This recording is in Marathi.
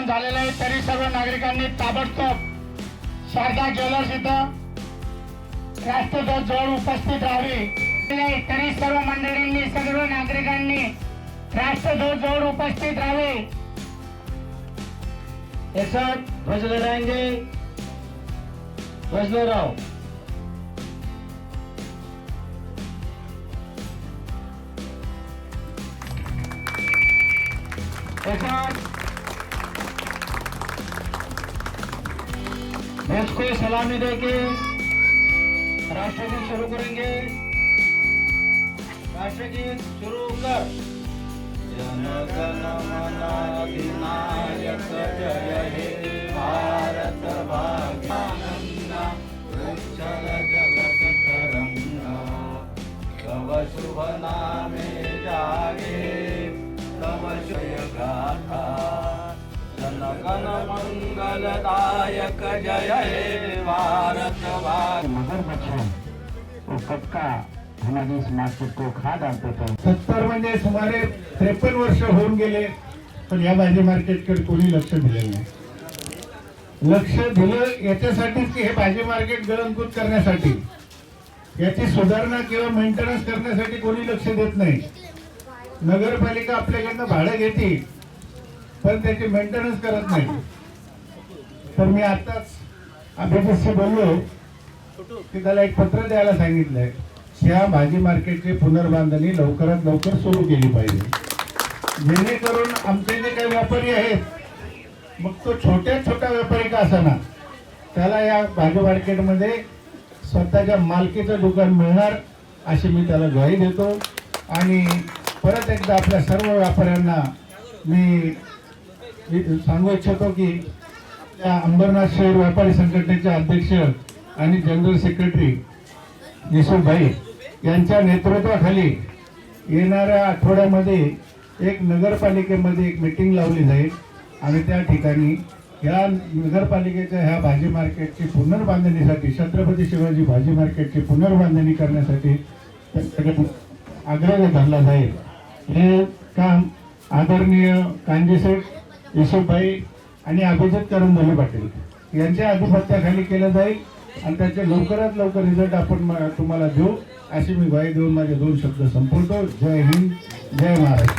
आंदोलन झालेलं आहे तरी सर्व नागरिकांनी ताबडतोब शारदा ज्वेलर्स इथं राष्ट्रध्वज जवळ उपस्थित राहावी. तरी सर्व मंडळींनी सर्व नागरिकांनी राष्ट्रध्वज जवळ उपस्थित राहावे. एक साथ ध्वज लहराएंगे ध्वज लहराओ एक साथ ध्वज को सलामी देके राष्ट्रगीत शुरू करेंगे। राष्ट्रगीत शुरू कर जनगण मन अधिनायक जनगण मंगलदायक जय हे भारत भाग्य मगर बच्चों वो कब का हमारी इस मार्केट को खा डालते थे? सत्तर म्हणजे सुमारे त्रेपन्न वर्ष होऊन गेले पण या भाजी मार्केटकडे कोणी लक्ष दिलेलं नाही. लक्ष दिलं याच्यासाठीच की हे भाजी मार्केट गळंकूत करण्यासाठी याची सुधारणा किंवा मेंटेनन्स करण्यासाठी कोणी लक्ष देत नाही. नगरपालिका आपल्याकडनं भाडं घेते पण त्याची मेंटेनन्स करत नाही. तर मी आताच अभिजितशी बोललो की त्याला एक पत्र द्यायला सांगितलंय. ह्या भाजी मार्केटची पुनर्बांधणी लवकरात लवकर सुरू केली पाहिजे. जेणेकरून आमचे जे काही व्यापारी आहेत मग तो छोट्या छोट्या व्यापारी का असाना? त्याला या भाजी मार्केटमध्ये स्वतःच्या मालकीचं दुकान मिळणार अशी मी त्याला ग्वाही देतो. आणि परत एकदा आपल्या सर्व व्यापाऱ्यांना मी मी सांगू इच्छितो की त्या अंबरनाथ शहर व्यापारी संघटनेचे अध्यक्ष आणि जनरल सेक्रेटरी येशूभाई यांच्या नेतृत्वाखाली येणाऱ्या आठवड्यामध्ये एक नगरपालिकेमध्ये एक मीटिंग लावली जाईल. आणि त्या ठिकाणी या नगरपालिकेच्या ह्या भाजी मार्केटची पुनर्बांधणीसाठी छत्रपती शिवाजी भाजी मार्केटची पुनर्बांधणी करण्यासाठी आग्रह धरला जाईल. हे काम आदरणीय कांजीसेठ येशूभाई आणि अभिजित करंदोली पाटील. यांच्या आधिपत्याखाली केलं जाईल आणि त्याचे लवकरात लवकर रिझल्ट आपण तुम्हाला देऊ. अशी मी ग्वाही देऊन माझे दोन शब्द संपवतो. जय हिंद जय महाराष्ट्र.